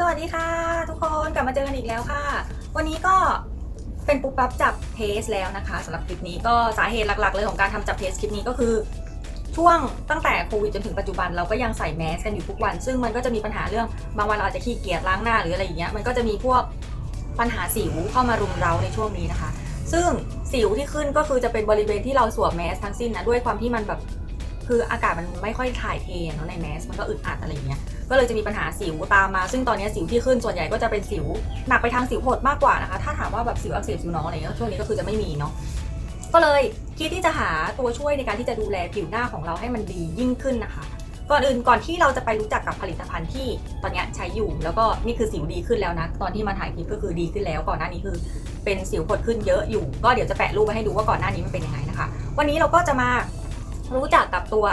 สวัสดีค่ะ ทุกคนกลับมาเจอกันอีกแล้วค่ะ วันนี้ก็เป็นปุ๊บปั๊บจับเทสแล้วนะคะสำหรับคลิปนี้ก็สาเหตุหลักๆ เลยของการทำจับเทสคลิปนี้ก็คือ ช่วงตั้งแต่โควิดจนถึงปัจจุบันเราก็ยังใส่แมสกันอยู่ทุกวัน ซึ่งมันก็จะมีปัญหาเรื่องบางวันเราอาจจะขี้เกียจล้างหน้าหรืออะไรอย่างเงี้ยมันก็จะมีพวกปัญหาสิวเข้ามารุมเราในช่วงนี้นะคะ ซึ่งสิวที่ขึ้นก็คือจะเป็นบริเวณที่เราสวมแมสทั้งสิ้นนะด้วยความที่มันแบบ คืออากาศมันไม่ค่อยถ่ายเทเนาะในแมสมันก็อึดอัดอะไรเงี้ยก็เลยจะมีปัญหาสิวตามมา ซึ่งตอนนี้สิวที่ขึ้นส่วนใหญ่ก็จะเป็นสิวหนักไปทางสิวหดมากกว่านะคะถ้าถามว่าแบบสิวอักเสบสิวน้องอะไรเงี้ยช่วงนี้ก็คือจะไม่มีเนาะก็เลยคิดที่จะหาตัวช่วยในการที่จะดูแลผิวหน้าของเราให้มันดียิ่งขึ้นนะคะก่อนอื่นก่อนที่เราจะไปรู้จักกับผลิตภัณฑ์ที่ตอนนี้ใช้อยู่แล้วก็นี่คือสิวดีขึ้นแล้วนะ ตอนที่มาถ่ายคลิปก็คือดีขึ้นแล้วก่อนหน้านี้คือเป็นสิวผดขึ้นเยอะอยู่ ก็เดี๋ยวจะแปะรูปไว้ให้ดูว่าก่อนหน้านี้มันเป็นยังไงนะคะ วันนี้เราก็จะมา รู้จักกับตัว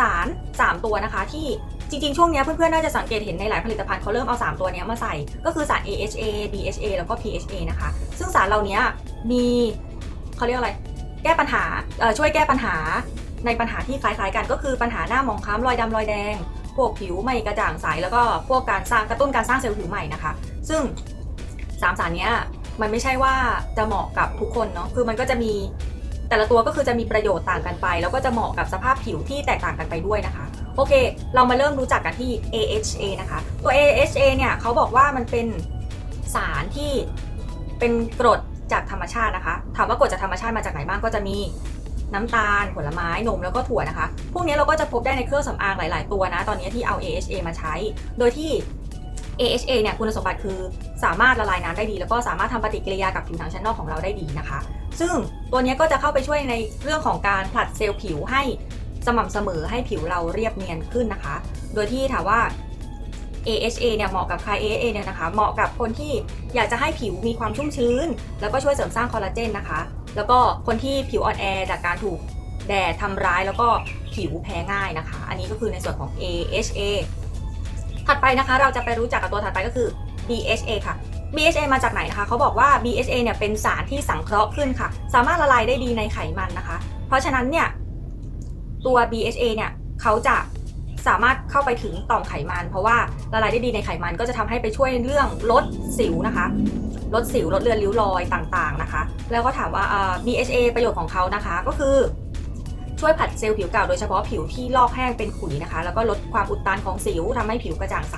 สาร 3 ตัวนะคะ ที่จริงๆ ช่วงนี้เพื่อนๆ น่าจะสังเกตเห็นในหลายผลิตภัณฑ์เขาเริ่มเอา 3 ตัวนี้มาใส่ ก็คือสาร AHA BHA แล้วก็ PHA นะคะ ซึ่งสารเหล่านี้มีเขาเรียกอะไร แก้ปัญหาช่วยแก้ปัญหาในปัญหาที่คล้ายๆกันก็คือปัญหาหน้ามองคล้ำรอยดำรอยแดง พวกผิวไม่กระจ่างใสแล้วก็พวกการสร้างกระตุ้นการสร้างเซลล์ผิวใหม่นะคะ ซึ่งสามสารนี้มันไม่ใช่ว่าจะเหมาะกับทุกคนเนาะคือมันก็จะมี แต่ละตัวก็คือจะมีประโยชน์ต่างกันไป แล้วก็จะเหมาะกับสภาพผิวที่แตกต่างกันไปด้วยนะคะ โอเค เรามาเริ่มรู้จักกันที่ AHA นะคะ ตัว AHA เนี่ยเขาบอกว่ามันเป็นสารที่เป็นกรดจากธรรมชาตินะคะ ถามว่ากรดจากธรรมชาติมาจากไหนบ้างก็จะมีน้ำตาล ผลไม้ นม แล้วก็ถั่วนะคะ พวกนี้เราก็จะพบได้ในเครื่องสำอางหลาย ๆ ตัวนะ ตอนนี้ที่เอา AHA มาใช้ โดยที่ AHA เนี่ยคุณสมบัติคือสามารถละลายน้ำได้ดี แล้วก็สามารถทำปฏิกิริยากับผิวหนังชั้นนอกของเราได้ดีนะคะ ซึ่งตัวนี้ก็จะเข้าไปช่วยในเรื่องของการผลัดเซลล์ผิวให้สม่ำเสมอให้ผิวเราเรียบเนียนขึ้นนะคะ โดยที่ถามว่า AHA เนี่ยเหมาะกับใคร AHA เนี่ยนะคะ เหมาะกับคนที่อยากจะให้ผิวมีความชุ่มชื้น แล้วก็ช่วยเสริมสร้างคอลลาเจนนะคะ แล้วก็คนที่ผิวอ่อนแอจากการถูกแดดทำร้ายแล้วก็ผิวแพ้ง่ายนะคะ อันนี้ก็คือในส่วนของ AHA ถัดไปนะคะเราจะไปรู้จักกับตัวถัดไปก็คือ BHA ค่ะ BHA มาจากไหนนะคะเขาบอกว่า BHA เนี่ยเป็นสารที่สังเคราะห์ขึ้นค่ะ สามารถละลายได้ดีในไขมันนะคะ เพราะฉะนั้นเนี่ยตัว BHA เนี่ยเขาจะสามารถเข้าไปถึงต่อมไขมัน เพราะว่าละลายได้ดีในไขมันก็จะทำให้ไปช่วยเรื่องลดสิวนะคะ ลดสิวลดเลือนริ้วรอยต่างๆนะคะ แล้วก็ถามว่า BHA ประโยชน์ของเขานะคะก็คือ ช่วยผัดเซลล์ผิวเก่าโดยเฉพาะผิวที่ลอกแห้งเป็นขุยนะคะ แล้วก็ลดความอุดตันของสิวทำให้ผิวกระจ่างใส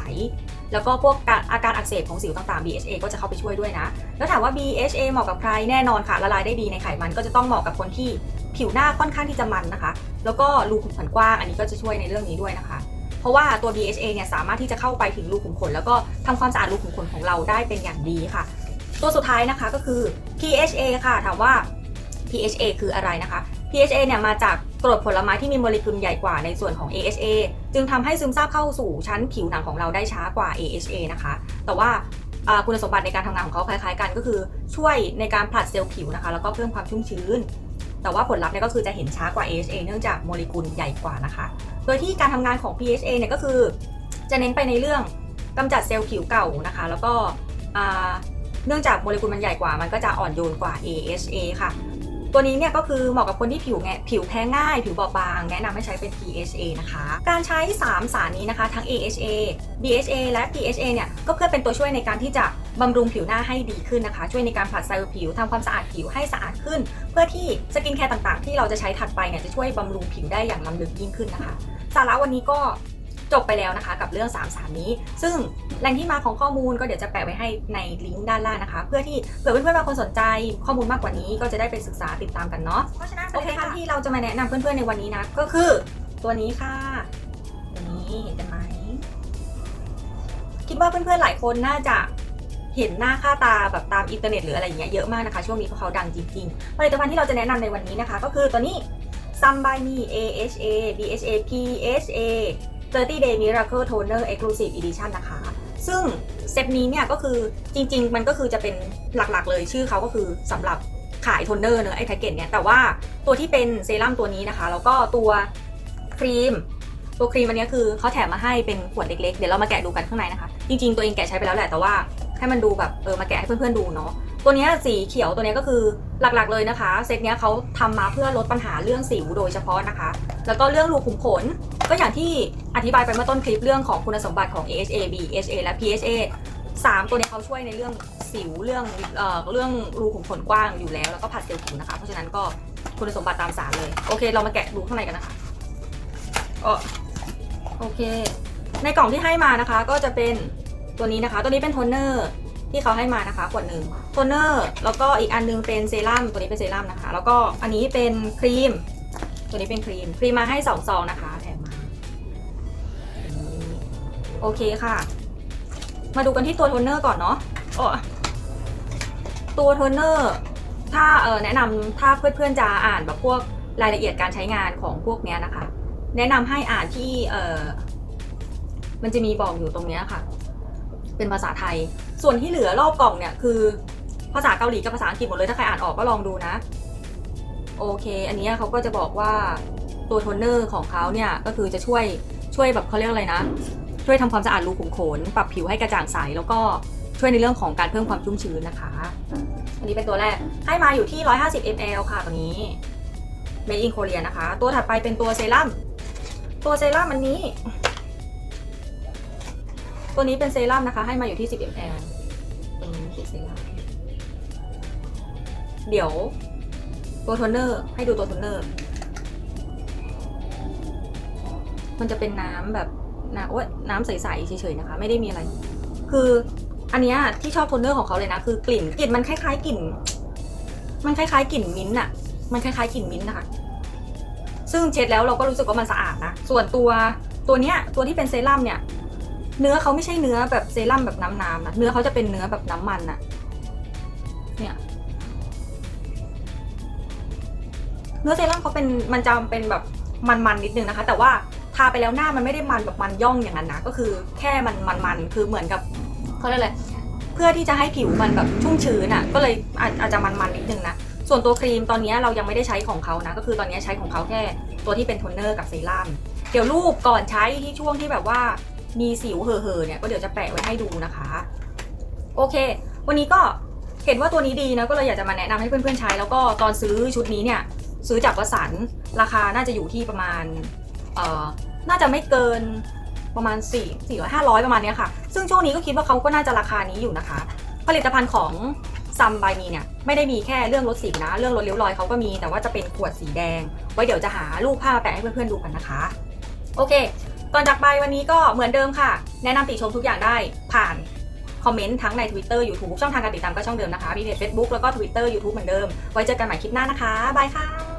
แล้วก็พวกอาการอักเสบของสิวต่างๆ BHA ก็จะเข้าไปช่วยด้วยนะ แล้วถามว่า BHA เหมาะกับใครแน่นอนค่ะละลายได้ดีในไขมันก็จะต้องเหมาะกับคนที่ผิวหน้าค่อนข้างที่จะมันนะคะ แล้วก็รูขุมขนกว้างอันนี้ก็จะช่วยในเรื่องนี้ด้วยนะคะเพราะว่าตัว BHA เนี่ยสามารถที่จะเข้าไปถึงรูขุมขน แล้วก็ทำความสะอาดรูขุมขนของเราได้เป็นอย่างดีค่ะ ตัวสุดท้ายนะคะก็คือ PHA ค่ะถามว่า PHA คืออะไรนะคะ PHA เนี่ยมาจาก กรดผลไม้ที่มีโมเลกุลใหญ่กว่าในส่วนของ AHA จึงทำให้ซึมซาบเข้าสู่ชั้นผิวหนังของเราได้ช้ากว่า AHA นะคะ แต่ว่าคุณสมบัติในการทำงานของเขาคล้ายๆกันก็คือช่วยในการผลัดเซลล์ผิวนะคะ แล้วก็เพิ่มความชุ่มชื้น แต่ว่าผลลัพธ์เนี่ยก็คือจะเห็นช้ากว่า AHA เนื่องจากโมเลกุลใหญ่กว่านะคะ โดยที่การทำงานของ PHA เนี่ยก็คือ จะเน้นไปในเรื่องกำจัดเซลล์ผิวเก่านะคะ แล้วก็เนื่องจากโมเลกุลมันใหญ่กว่า มันก็จะอ่อนโยนกว่า AHA ค่ะ ตัวนี้เนี่ยก็คือเหมาะกับคนที่ผิวแงผิวแพ้ง่าย ผิวบอบบาง แนะนำให้ใช้เป็น PHA นะคะ การใช้ 3 สารนี้นะคะ ทั้ง AHA BHA และ PHA เนี่ยก็เพื่อเป็นตัวช่วยในการที่จะบำรุงผิวหน้าให้ดีขึ้นนะคะ ช่วยในการผลัดเซลล์ผิวทำความสะอาดผิวให้สะอาดขึ้น เพื่อที่สกินแคร์ต่างๆ ที่เราจะใช้ถัดไปเนี่ยจะช่วยบำรุงผิวได้อย่างล้ำลึกยิ่งขึ้นนะคะสาระวันนี้ก็ จบไปแล้วนะคะ กับเรื่อง3สารนี้ ซึ่งแหล่งที่มาของข้อมูลก็เดี๋ยวจะแปะไว้ให้ในลิงก์ด้านล่างนะคะ เพื่อที่เผื่อเพื่อนๆบางคนสนใจข้อมูลมากกว่านี้ก็จะได้ไปศึกษาติดตามกันเนาะเพราะฉะนั้นโอเคค่ะที่เราจะมาแนะนำเพื่อนๆในวันนี้นะก็คือตัวนี้ค่ะตัวนี้เห็นกันไหมคิดว่าเพื่อนๆหลายคนน่าจะเห็นหน้าค่าตาแบบตามอินเทอร์เน็ตหรืออะไรอย่างเงี้ยเยอะมากนะคะ ช่วงนี้เพราะเขาดังจริงๆผลิตภัณฑ์ที่เราจะแนะนำในวันนี้นะคะ ก็คือตัวนี้ Sun by Me AHA BHA PHA 30 Day Miracle Toner Exclusive Edition นะคะ ซึ่งเซตนี้เนี่ยก็คือจริง ๆ มันก็คือจะเป็นหลักๆเลยชื่อเขาก็คือสำหรับขายโทนเนอร์เนอะไอ้แพ็กเกจเนี่ยแต่ว่าตัวที่เป็นเซรั่มตัวนี้นะคะ แล้วก็ตัวครีม ตัวครีมอันนี้คือเขาแถมมาให้เป็นขวดเล็กๆ เดี๋ยวเรามาแกะดูกันข้างในนะคะ จริงๆ ตัวเองแกะใช้ไปแล้วแหละแต่ว่าให้มันดูแบบเออมาแกะให้เพื่อนๆดูเนาะ ตัวนี้สีเขียวตัวนี้ก็คือหลักๆเลยนะคะ เซตนี้เขาทำมาเพื่อลดปัญหาเรื่องสิวโดยเฉพาะนะคะ แล้วก็เรื่องรูขุมขน ก็อย่างที่อธิบายไปเมื่อต้นคลิปเรื่องของคุณสมบัติของ AHA BHA และ PHA สามตัวนี้เขาช่วยในเรื่องสิวเรื่องเอ่อเรื่องรูขุมขนกว้างอยู่แล้วแล้วก็ผัดเซลล์ผิวนะคะ เพราะฉะนั้นก็คุณสมบัติตามสารเลย โอเค เรามาแกะดูข้างในกันนะคะอ๋อโอเค ในกล่องที่ให้มานะคะ ก็จะเป็นตัวนี้นะคะ ตัวนี้เป็นโทนเนอร์ ที่เขาให้มานะคะขวดหนึ่งโทนเนอร์แล้วก็อีกอันนึงเป็นเซรั่มตัวนี้เป็นเซรั่มนะคะ แล้วก็อันนี้เป็นครีม ตัวนี้เป็นครีมครีมมาให้สองซองนะคะแถมมาโอเคค่ะ มาดูกันที่ตัวโทนเนอร์ก่อนเนาะตัวโทนเนอร์ถ้าเออแนะนำถ้าเพื่อนๆจะอ่านแบบพวกรายละเอียดการใช้งานของพวกเนี้ยนะคะ แนะนำให้อ่านที่เออมันจะมีบอกอยู่ตรงเนี้ยค่ะ เป็นภาษาไทย ส่วนที่เหลือรอบกล่องเนี่ยคือ ภาษาเกาหลีกับภาษาอังกฤษหมดเลยถ้าใครอ่านออกก็ลองดูนะ โอเค อันนี้เขาก็จะบอกว่าตัวโทนเนอร์ของเขาเนี่ยก็คือจะช่วยช่วยแบบเขาเรียกอะไรนะ ช่วยทำความสะอาดรูขุมขน ปรับผิวให้กระจ่างใสแล้วก็ช่วยในเรื่องของการเพิ่มความชุ่มชื้นนะคะ อันนี้เป็นตัวแรกให้มาอยู่ที่ 150 ml ค่ะตัวนี้ Made in Korea นะคะ ตัวถัดไปเป็นตัวเซรั่ม ตัวเซรั่มอันนี้ ตัวนี้เป็นเซรั่มนะคะ ให้มาอยู่ที่ 10 ml ตรงนี้คือเซรั่มเดี๋ยวตัวโทนเนอร์ ให้ดูตัวโทนเนอร์ มันจะเป็นน้ำแบบน้ำโอ๊ยน้ำใสๆเฉยๆนะคะ ไม่ได้มีอะไร คืออันเนี้ยที่ชอบโทนเนอร์ของเขาเลยนะ คือกลิ่นกลิ่นมันคล้ายๆกลิ่น มันคล้ายๆกลิ่นมิ้นท์อะมันคล้ายๆกลิ่นมิ้นท์นะคะ ซึ่งเช็ดแล้วเราก็รู้สึกว่ามันสะอาดนะ ส่วนตัวตัวเนี้ยตัวที่เป็นเซรั่มเนี่ย เนื้อเขาไม่ใช่เนื้อแบบเซรั่มแบบน้ำๆนะเนื้อเขาจะเป็นเนื้อแบบน้ำมันอะเนี่ย เนื้อเซรั่มเขาเป็นมันจะเป็นแบบมันๆนิดนึงนะคะ แต่ว่าทาไปแล้วหน้ามันไม่ได้มันแบบมันย่องอย่างนั้นนะก็คือแค่มันมันๆคือเหมือนกับเขาเรียกอะไรเพื่อที่จะให้ผิวมันแบบชุ่มชื้นอะก็เลยอาจอาจจะมันๆนิดนึงนะส่วนตัวครีมตอนนี้เรายังไม่ได้ใช้ของเขานะ ก็คือตอนนี้ใช้ของเขาแค่ตัวที่เป็นโทนเนอร์กับเซรั่มเดี๋ยวรูปก่อนใช้ที่ช่วงที่แบบว่า มีสิวเห่อๆเนี่ยก็เดี๋ยวจะแปะไว้ให้ดูนะคะ โอเค วันนี้ก็เห็นว่าตัวนี้ดีนะก็เลยอยากจะมาแนะนำให้เพื่อนๆใช้ แล้วก็ตอนซื้อชุดนี้เนี่ยซื้อจากวสันราคาน่าจะอยู่ที่ประมาณเอ่อน่าจะไม่เกินประมาณ 4 400 500 ประมาณนี้ค่ะ ซึ่งช่วงนี้ก็คิดว่าเขาก็น่าจะราคานี้อยู่นะคะ ผลิตภัณฑ์ของซัมบายมีเนี่ยไม่ได้มีแค่เรื่องลดสีนะ เรื่องลดริ้วรอยเขาก็มีแต่ว่าจะเป็นขวดสีแดง ไว้เดี๋ยวจะหารูปภามาแปะให้เพื่อนๆดูกันนะคะ โอเค ก่อนจากไปวันนี้ก็เหมือนเดิมค่ะ แนะนำติชมทุกอย่างได้ผ่านคอมเมนต์ทั้งใน Twitter YouTube ช่องทางการติดตามก็ช่องเดิมนะคะ มีเพจ Facebook แล้วก็ Twitter YouTube เหมือนเดิม ไว้เจอกันใหม่คลิปหน้านะคะ บายค่ะ